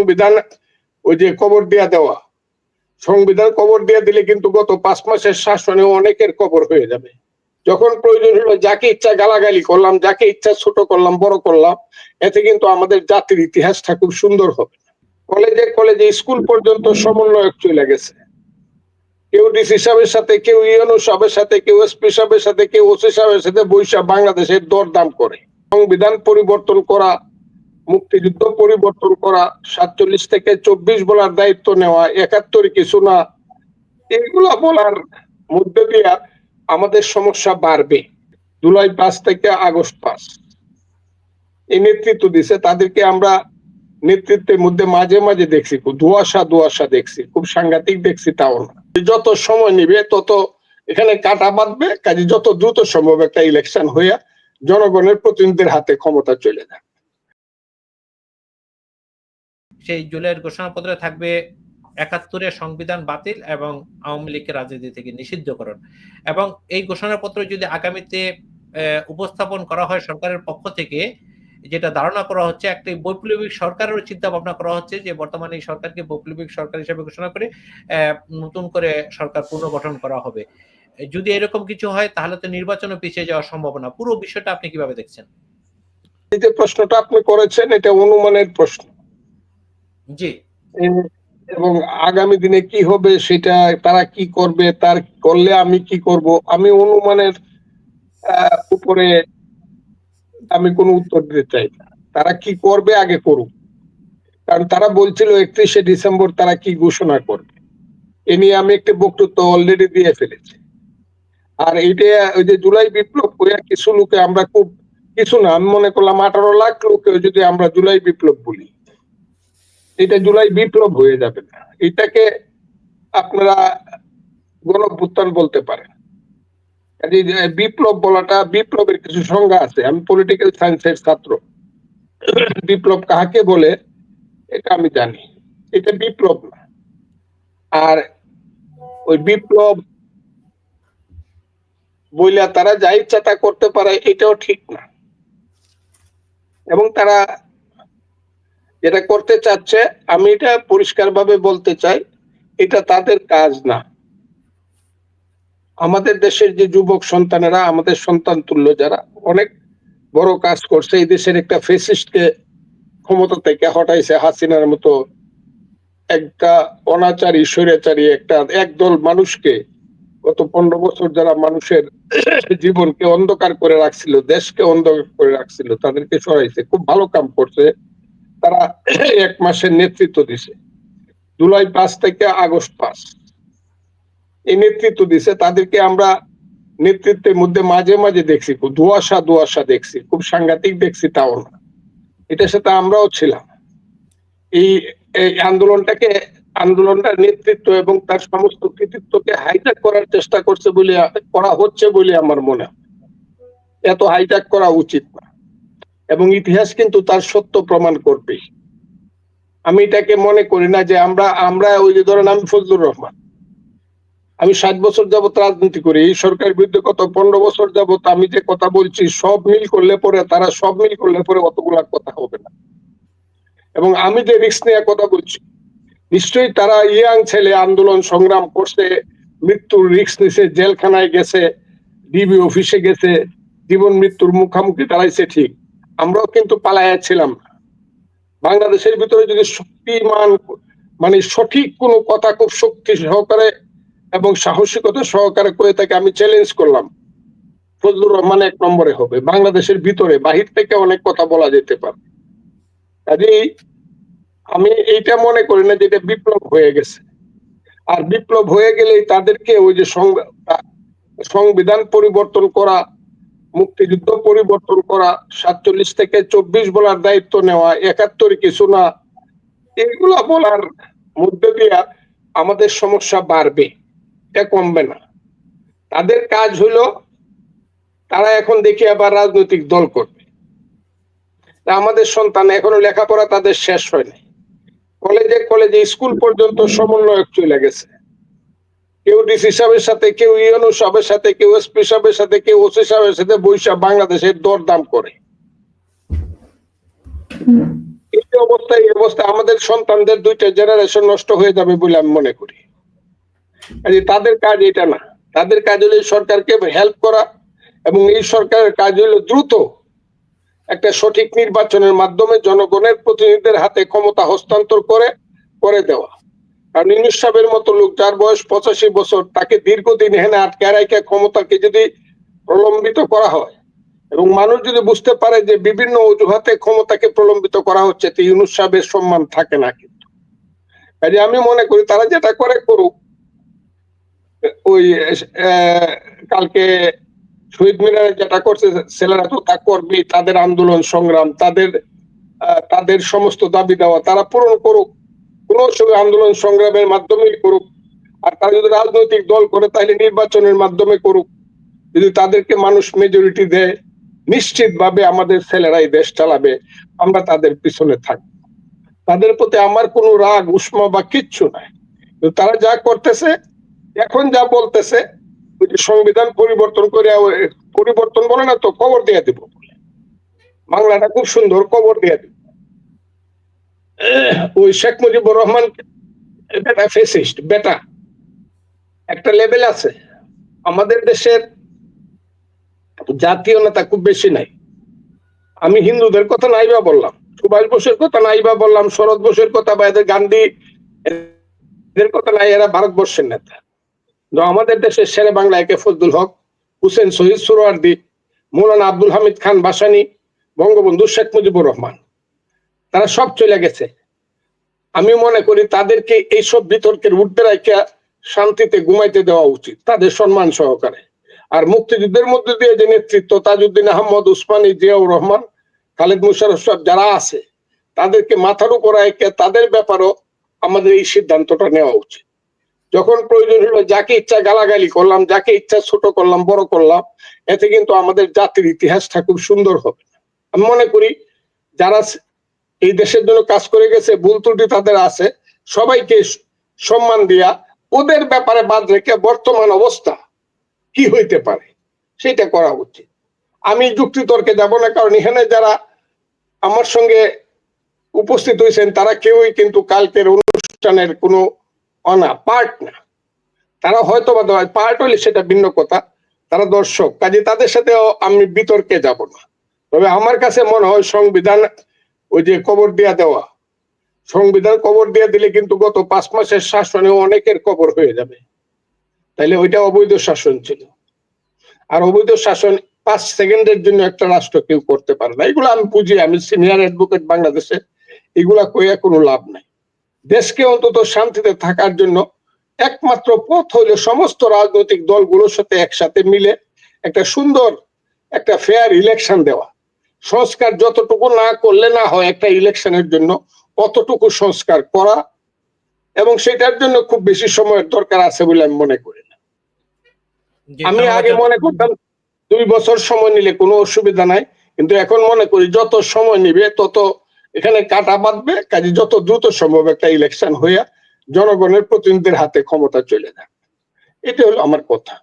সংবিধান, ওই যে কবর দিয়া দেওয়া। সংবিধান কবর দিয়ে দিলে কিন্তু গত পাঁচ মাসের শাসনে অনেকের কবর হয়ে যাবে। যখন প্রয়োজন হলো যাকে ইচ্ছা গালাগালি করলাম, যাকে ইচ্ছা ছোট করলাম, বড় করলাম, এতে কিন্তু আমাদের জাতির ইতিহাসটা খুব সুন্দর হবে। কলেজে কলেজে স্কুল পর্যন্ত সমন্বয়ক চলে গেছে। কেউ ডিসি সাহেবের সাথে, কেউ ইউএনও সাহেবের সাথে, কেউ এসপি সাহেবের সাথে, কেউ ওসি সাহেবের সাথে বৈশা বাংলাদেশের দরদাম করে। সংবিধান পরিবর্তন করা মুক্তিযুদ্ধ পরিবর্তন করা, সাতচল্লিশ থেকে চব্বিশ বলার দায়িত্ব নেওয়া, একাত্তর কিছু না এইগুলা বলার মধ্যে দিয়া আমাদের সমস্যা বাড়বে। জুলাই পাঁচ থেকে আগস্ট পাঁচ। এই নেতৃত্ব দিছে, তাদেরকে আমরা নেতৃত্বের মধ্যে মাঝে মাঝে দেখছি, খুব ধোয়াশা ধোয়াশা দেখছি, খুব সাংঘাতিক দেখছি তাও না। যত সময় নিবে, তত এখানে কাটা বাঁধবে, কাজে যত দ্রুত সম্ভব একটা ইলেকশন হইয়া জনগণের প্রতিনিধিদের হাতে ক্ষমতা চলে যায় সেই জুলাইয়ের ঘোষণাপত্রে থাকবে একাত্তরের সংবিধান বাতিল এবং আওয়ামী লীগের রাজনীতি থেকে নিষিদ্ধকরণ। এবং এই ঘোষণাপত্র যদি আগামীতে উপস্থাপন করা হয় সরকারের পক্ষ থেকে, যেটা ধারণা করা হচ্ছে, একটি বৈপ্লবিক সরকারের চিন্তা ভাবনা করা হচ্ছে যে বর্তমানে এই সরকারকে বৈপ্লবিক সরকার হিসেবে ঘোষণা করে নতুন করে সরকার পুনর্গঠন করা হবে। যদি এরকম কিছু হয়, তাহলে তো নির্বাচনও পিছিয়ে যাওয়ার সম্ভাবনা। পুরো বিষয়টা আপনি কীভাবে দেখছেন? এই যে প্রশ্নটা আপনি করেছেন, এটা অনুমানের প্রশ্ন। এবং আগামী দিনে কি হবে সেটা, তারা কি করবে, তার করলে আমি কি করব? আমি অনুমানের উপরে আমি কোনো উত্তর দিতে চাই তারা কি করবে আগে করুক। কারণ তারা বলছিল একত্রিশে ডিসেম্বর তারা কি ঘোষণা করবে। এ নিয়ে আমি একটা বক্তব্য অলরেডি দিয়ে ফেলেছি। আর এইটা, ওই যে জুলাই বিপ্লব হইয়া কিছু লোকে আমরা খুব, কিছু না, আমি মনে করলাম আঠারো লাখ লোকে যদি আমরা জুলাই বিপ্লব বলি। এটা জুলাই বিপ্লব হয়ে যাবে না। এটাকে আপনারা গণভ্যুত্থান বলতে পারেন। বিপ্লব বলাটা, বিপ্লবের কিছু সংজ্ঞা আছে। আমি পলিটিক্যাল সায়েন্সের ছাত্র। বিপ্লব কাহাকে বলে, এটা আমি জানি। এটা বিপ্লব না। আর ওই বিপ্লব বইলা তারা যা ইচ্ছা তা করতে পারে, এটাও ঠিক না। এবং তারা যেটা করতে চাচ্ছে, আমি এটা পরিষ্কারভাবে বলতে চাই, এটা তাদের কাজ না। আমাদের দেশের যে যুবক সন্তানেরা, আমাদের সন্তান তুল্য যারা, অনেক বড় কাজ করছে। এই দেশের একটা ফেসিস্টকে ক্ষমতা থেকে হটাইছে হাসিনার মতো একটা অনাচারী, স্বৈরাচারী একটা একদল মানুষকে। গত পনেরো বছর যারা মানুষের জীবনকে অন্ধকার করে রাখছিল, দেশকে অন্ধকার করে রাখছিল, তাদেরকে সরাইছে। খুব ভালো কাম করছে। তারা এক মাসের নেতৃত্ব দিছে। জুলাই পাঁচ থেকে আগস্ট পাঁচ। এই নেতৃত্ব দিছে। তাদেরকে আমরা নেতৃত্বের মধ্যে মাঝে মাঝে দেখছি, খুব ধোয়াশা ধোয়াশা দেখছি, খুব সাংঘাতিক দেখছি তাও না। এটার সাথে আমরাও ছিলাম। এই এই আন্দোলনটাকে, আন্দোলনটার নেতৃত্ব এবং তার সমস্ত কৃতিত্বকে হাইজ্যাক করার চেষ্টা করছে বলে, করা হচ্ছে বলে আমার মনে হয়। এত হাইজ্যাক করা উচিত না। এবং ইতিহাস কিন্তু তার সত্য প্রমাণ করবে। আমি এটাকে মনে করি না যে আমরা আমরা ওই যে ধরেন আমি ফজলুর রহমান। আমি ষাট বছর যাবত রাজনীতি করি, এই সরকারের বিরুদ্ধে কত পনেরো বছর যাবত আমি যে কথা বলছি, সব মিল করলে পরে, তারা সব মিল করলে পরে অতগুলা কথা হবে না। এবং আমি যে রিস্ক নিয়ে কথা বলছি, নিশ্চয়ই তারা ইয়াং ছেলে আন্দোলন সংগ্রাম করছে, মৃত্যুর রিস্ক নিছে, জেলখানায় গেছে, ডিবি অফিসে গেছে, জীবন মৃত্যুর মুখামুখি দাঁড়াইছে ঠিক। আমরাও কিন্তু পালাইয়া ছিলাম। বাংলাদেশের ভিতরে যদি শক্তিমান মানে সঠিক কোনো কথা খুব শক্তি সহকারে এবং সাহসিকতা সহকারে করে থাকে আমি চ্যালেঞ্জ করলাম, ফজলুর রহমান এক নম্বরে হবে। বাংলাদেশের ভিতরে, বাহির থেকে অনেক কথা বলা যেতে পারে। কাজেই আমি এইটা মনে করি না যে এটা বিপ্লব হয়ে গেছে। আর বিপ্লব হয়ে গেলেই তাদেরকে ওই যে সংবিধান পরিবর্তন করা মুক্তিযুদ্ধ পরিবর্তন করা, সাতচল্লিশ থেকে চব্বিশ বলার দায়িত্ব নেওয়া, একাত্তর কিছু না, এগুলা বলার মধ্যে দিয়া আমাদের সমস্যা বাড়বে, এটা কমবে না। তাদের কাজ হলো, তারা এখন দেখি আবার রাজনৈতিক দল করবে। আমাদের সন্তান এখনও লেখাপড়া তাদের শেষ হয়নি। কলেজে কলেজে স্কুল পর্যন্ত সমন্বয়ক চলে গেছে। কেউ ডিসি সাহেবের সাথে কেউ ইউএনও সাহেবের সাথে কেউ এসপি সাহেবের সাথে কেউ ওসি সাহেবের সাথে বৈশা বাংলাদেশের দরদাম করে। এই অবস্থায় এই অবস্থা আমাদের সন্তানদের দুইটা জেনারেশন নষ্ট হয়ে যাবে বলে আমি মনে করি। তাদের কাজ এটা না। তাদের কাজ হলো সরকারকে হেল্প করা এবং এই সরকারের কাজ হলো দ্রুত একটা সঠিক নির্বাচনের মাধ্যমে জনগণের প্রতিনিধিদের হাতে ক্ষমতা হস্তান্তর করে করে দেওয়া। কারণ ইউনুস সাহেবের মতো লোক যার বয়স পঁচাশি বছর, তাকে দীর্ঘদিন হেনে আটকে রাইকে ক্ষমতাকে যদি প্রলম্বিত করা হয় এবং মানুষ যদি বুঝতে পারে যে বিভিন্ন অজুহাতে ক্ষমতাকে প্রলম্বিত করা হচ্ছে, তো ইউনুস সাহেবের সম্মান থাকে না কিন্তু। কাজে আমি মনে করি তারা যেটা করে করুক, ওই কালকে শহীদ মিনারে যেটা করছে ছেলেরা তো তা করবে তাদের আন্দোলন সংগ্রাম, তাদের তাদের সমস্ত দাবি দেওয়া তারা পূরণ করুক। কোনো আন্দোলন সংগ্রামের মাধ্যমেই করুক। আর তারা যদি রাজনৈতিক দল করে, তাহলে নির্বাচনের মাধ্যমে করুক। যদি তাদেরকে মানুষ মেজরিটি দেয় নিশ্চিত ভাবে আমাদের ছেলেরাই দেশ চালাবে। আমরা তাদের পিছনে থাকব। তাদের প্রতি আমার কোনো রাগ, উষ্মা বা কিচ্ছু নাই। তারা যা করতেছে, এখন যা বলতেছে সংবিধান পরিবর্তন করে, পরিবর্তন বলে না তো কবর দিয়ে দিব বলে। বাংলাটা খুব সুন্দর কবর দিয়ে দিব। ওই শেখ মুজিবুর রহমান বেটা একটা লেভেল আছে। আমাদের দেশের জাতীয় নেতা খুব বেশি নাই। আমি হিন্দুদের কথা নাইবা বললাম, সুভাষ বোসের কথা নাইবা বললাম, শরৎ বোসের কথা বা এদের গান্ধী, এদের কথা নাই, এরা ভারতবর্ষের নেতা। আমাদের দেশের শেরে বাংলা একে ফজলুল হক, হুসেন শহীদ সুরওয়ার্দি, মৌলানা আব্দুল হামিদ খান বাসানি, বঙ্গবন্ধু শেখ মুজিবুর রহমান। তারা সব চলে গেছে। আমি মনে করি তাদেরকে এইসব বিতর্কের উঠতে রাখা শান্তিতে ঘুমাইতে দেওয়া উচিত, তাদের সম্মান সহকারে। আর মুক্তিযুদ্ধের মধ্যে দিয়ে যে নেতৃত্ব তাজউদ্দিন আহমদ, উসমানী জিয়াউর রহমান, খালেদ মুশারফ যারা আছে, তাদেরকে মাথার উপর রেখে তাদের ব্যাপারও আমাদের এই সিদ্ধান্তটা নেওয়া উচিত। যখন প্রয়োজন হলো যাকে ইচ্ছা গালাগালি করলাম, যাকে ইচ্ছা ছোট করলাম, বড় করলাম, এতে কিন্তু আমাদের জাতির ইতিহাসটা খুব সুন্দর হবে। আমি মনে করি যারা এই দেশের জন্য কাজ করে গেছে, ভুল ত্রুটি তাদের আছে। সবাইকে সম্মান দিয়া ওদের ব্যাপারে বাদ রেখে বর্তমান অবস্থা কি হইতে পারে সেটা করা উচিত। আমি যুক্তি তর্কে যাব না, কারণ এখানে যারা আমার সঙ্গে উপস্থিত হয়েছেন, তারা কেউই কিন্তু কালকের অনুষ্ঠানের কোনো অনা পার্ট না। তারা হয়তো বা পার্ট হলে সেটা ভিন্ন কথা। তারা দর্শক, কাজে তাদের সাথেও আমি বিতর্কে যাব না। তবে আমার কাছে মনে হয় সংবিধান ওই যে কবর দিয়া দেওয়া। সংবিধান কবর দিয়ে দিলে কিন্তু গত পাঁচ মাসের শাসনে অনেকের কবর হয়ে যাবে। তাইলে ওইটা অবৈধ শাসন ছিল। আর অবৈধ শাসন পাঁচ সেকেন্ডের জন্য একটা রাষ্ট্র কেউ করতে পারে না। এগুলো আমি বুঝি, আমি সিনিয়র অ্যাডভোকেট বাংলাদেশে, এগুলা কইয়া কোনো লাভ নাই। দেশকে অন্তত শান্তিতে থাকার জন্য একমাত্র পথ হইলে সমস্ত রাজনৈতিক দলগুলোর সাথে একসাথে মিলে একটা সুন্দর, একটা ফেয়ার ইলেকশন দেওয়া। সংস্কার যতটুকু না করলে না হয় একটা ইলেকশনের জন্য অতটুকু সংস্কার করা এবং সেটার জন্য খুব বেশি সময়ের দরকার আছে বলে আমি মনে করি না। আমি আগে মনে করতাম দুই বছর সময় নিলে কোনো অসুবিধা নাই কিন্তু এখন মনে করি যত সময় নিবে তত এখানে কাটা বাঁধবে কাজে যত দ্রুত সম্ভব একটা ইলেকশন হইয়া জনগণের প্রতিনিধিদের হাতে ক্ষমতা চলে যাবে। এটা হলো আমার কথা।